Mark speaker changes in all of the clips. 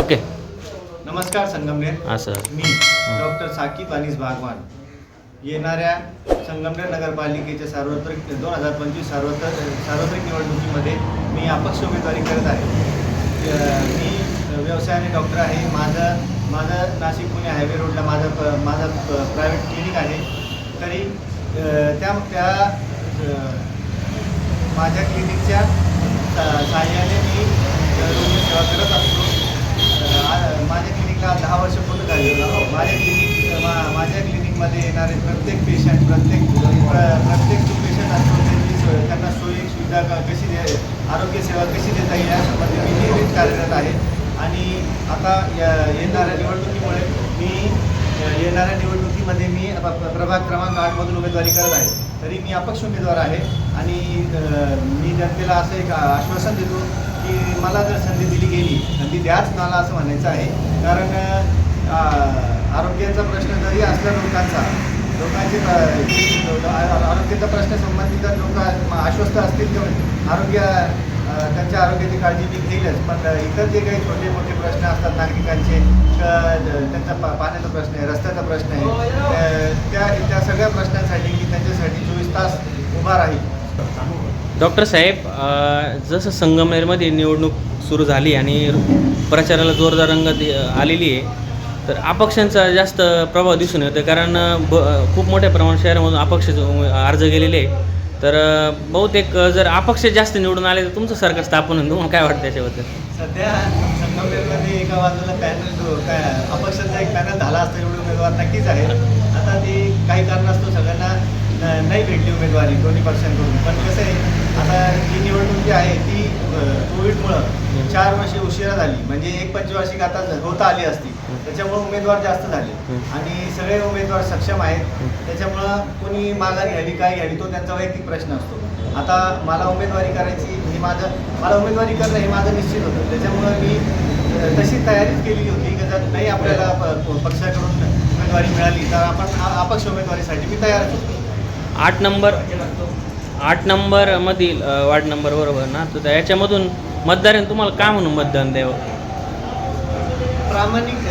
Speaker 1: Okay.
Speaker 2: नमस्कार संगमनेर.
Speaker 1: असं
Speaker 2: मी doctor Saqib Anis Bhagwan. येणाऱ्या संगमनेर नगरपालिकेच्या सार्वत्रिक दोन हजार पंचवीस सार्वत्र सार्वत्रिक निवडणुकीमध्ये मी अपक्ष उमेदवारी करत आहे. मी व्यवसायाने डॉक्टर आहे. माझं माझं नाशिक पुणे हायवे रोडला माझं माझं प्रायव्हेट क्लिनिक आहे. तरी त्या त्या माझ्या क्लिनिकच्या साहाय्याने मी रुग्णसेवा करत असतो अ, आ- माझ्या क्लिनिकला दहा वर्ष पूर्ण झाली माझ्या क्लिनिक मा माझ्या क्लिनिकमध्ये प्रत्येक पेशंट प्रत्येक प्र- प्रत्येक जो पेशंट असतो त्यांची सोय त्यांना सोयी सुविधा क- कशी आरोग्य आरोग्यसेवा कशी देता येईल यासंबंधी मी नियमित कार्यरत आहे. आणि आता या येणाऱ्या निवडणुकीमुळे मी येणाऱ्या निवडणुकीमध्ये मी प्रभाग क्रमांक आठमधून उमेदवारी करत आहे. तरी मी अपक्ष उमेदवार आहे. आणि मी जनतेला असं एक आश्वासन देतो की मला जर संधी दिली गेली संधी द्याच मला असं म्हणायचं आहे. कारण आरोग्याचा प्रश्न जरी असला लोकांचा लोकांचे आरोग्याचा प्रश्न संबंधित लोक आश्वस्त असतील तर आरोग्य त्यांच्या आरोग्याची काळजी मी घेईलच. पण इतर जे काही छोटे मोठे प्रश्न असतात नागरिकांचे त्यांचा पा पाण्याचा प्रश्न आहे रस्त्याचा प्रश्न आहे त्या- त्या त्या सगळ्या प्रश्नांसाठी मी त्यांच्यासाठी चोवीस तास उभा राहील.
Speaker 1: डॉक्टर साहेब जसं संगमनेरमध्ये निवडणूक सुरू झाली आणि प्रचाराला जोरदार रंगत आलेली आहे तर अपक्षांचा जास्त प्रभाव दिसून येतो कारण ब खूप मोठ्या प्रमाणात शहरामधून अपक्ष अर्ज गेलेले आहे तर बहुतेक जर अपक्ष जास्त निवडून आले तर तुमचं सरकार स्थापन होईल. तुम्हाला काय वाटतं त्याच्याबद्दल?
Speaker 2: सध्या संगमनेरमध्ये एका बाजूला पॅनल काय अपक्षांचा एक पॅनल झाला असता एवढे उमेदवार नक्कीच आहे आता ती काही कारणास्तव सगळ्यांना नाही भेटली उमेदवारी दोन्ही पक्षांकडून. पण कसं आहे आता ही निवडणूक जी आहे ती कोविडमुळं चार वर्षे उशिरा झाली. म्हणजे एक पंचवार्षिक आता होता आली असती. त्याच्यामुळं उमेदवार जास्त झाले. आणि सगळे उमेदवार सक्षम आहेत. त्याच्यामुळं कोणी माघार घ्यावी काय घ्यावी तो त्यांचा वैयक्तिक प्रश्न असतो. आता मला उमेदवारी करायची हे माझं मला उमेदवारी करणं हे माझं निश्चित होतं. त्याच्यामुळं मी तशी तयारीच केलेली होती की जर नाही आपल्याला पक्षाकडून उमेदवारी मिळाली तर आपण अपक्ष उमेदवारीसाठी मी तयारच होतो.
Speaker 1: आठ नंबर. आठ नंबरमधील वार्ड नंबर बरोबर ना? तर याच्यामधून मतदारांनी तुम्हाला का म्हणून मतदान द्यावं?
Speaker 2: प्रामाणिक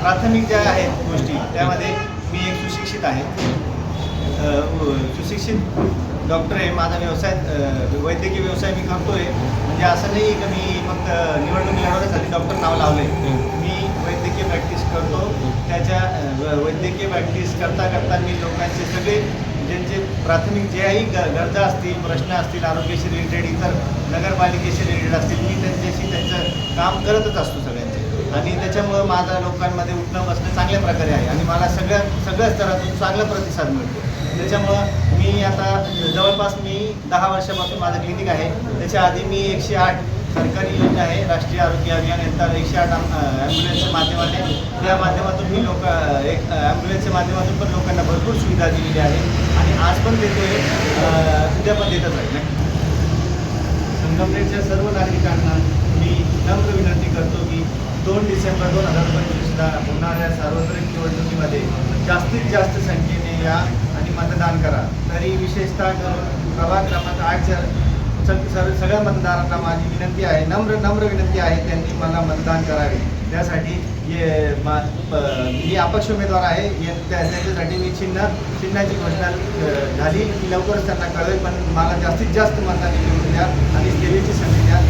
Speaker 2: प्राथमिक ज्या आहेत गोष्टी त्यामध्ये मी एक सुशिक्षित आहे. सुशिक्षित डॉक्टर आहे माझा व्यवसाय वैद्यकीय व्यवसाय मी करतोय. म्हणजे असं नाही की मी फक्त निवडणूक लढवण्यासाठी डॉक्टर नाव लावलंय.
Speaker 1: हं.
Speaker 2: मी वैद्यकीय प्रॅक्टिस करतो. त्याच्या वैद्यकीय प्रॅक्टिस करता करता मी लोकांचे सगळे ज्यांचे प्राथमिक जेही गरजा असतील प्रश्न असतील आरोग्याशी रिलेटेड इतर नगरपालिकेशी रिलेटेड असतील मी त्यांच्याशी त्यांचं काम करतच असतो सगळ्यांचे. आणि त्याच्यामुळं माझा लोकांमध्ये उठणं बसणं चांगल्या प्रकारे आहे. आणि मला सगळ्या सगळ्या स्तरातून चांगला प्रतिसाद मिळतो. त्याच्यामुळं मी आता जवळपास मी दहा वर्षापासून माझं क्लिनिक आहे. त्याच्या आधी मी एकशे आठ सरकारी योजना आहे राष्ट्रीय आरोग्य अभियान यांचा एकशे आठ ॲम्ब्युलन्सच्या माध्यमाने त्या माध्यमातून मी लोक एक ॲम्ब्युलन्सच्या माध्यमातून पण लोकांना भरपूर सुविधा दिलेली आहे आज पण देतोय. उद्या पण देतच आहे. संगमनेरच्या सर्व नागरिकांना मी नम्र विनंती करतो की दोन डिसेंबर दोन हजार पंचवीसला होणाऱ्या सार्वत्रिक निवडणुकीमध्ये जास्तीत जास्त संख्येने या आणि मतदान करा. तरी विशेषतः करून प्रभाग क्रमांक आठच्या सगळ्या मतदारांना माझी विनंती आहे नम्र नम्र विनंती आहे त्यांनी मला मतदान करावे. त्यासाठी ये मा प- मी अपक्ष उमेदवार आहे. त्याच्यासाठी मी चिन्ह चिन्हाची घोषणा झाली. की लवकरच त्यांना कळवेल पण मला जास्तीत जास्त मतांनी निवडून द्या आणि सेवेची संधी द्या